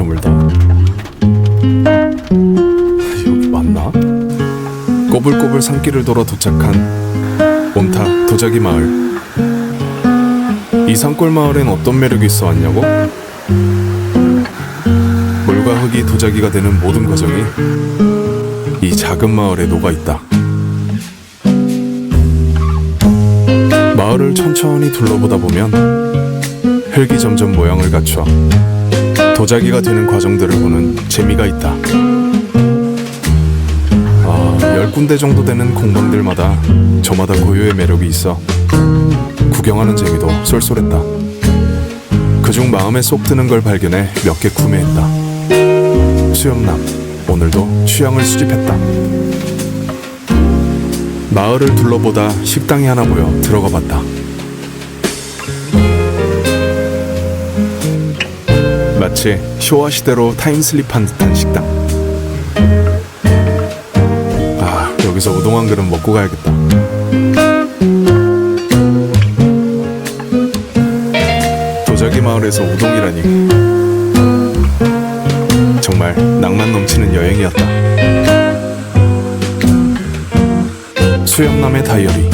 저물다. 여기 맞나? 꼬불꼬불 산길을 돌아 도착한 옴타 도자기 마을. 이 산골 마을엔 어떤 매력이 있어 왔냐고? 물과 흙이 도자기가 되는 모든 과정이 이 작은 마을에 녹아 있다. 마을을 천천히 둘러보다 보면 흙이 점점 모양을 갖춰 도자기가 되는 과정들을 보는 재미가 있다. 아, 열 군데 정도 되는 공방들마다 저마다 고유의 매력이 있어 구경하는 재미도 쏠쏠했다. 그중 마음에 쏙 드는 걸 발견해 몇 개 구매했다. 수영남, 오늘도 취향을 수집했다. 마을을 둘러보다 식당이 하나 보여 들어가 봤다. 마치 쇼와 시대로 타임슬립한 듯한 식당. 아, 여기서 우동 한 그릇 먹고 가야겠다. 도자기 마을에서 우동이라니. 정말 낭만 넘치는 여행이었다. 수영남의 다이어리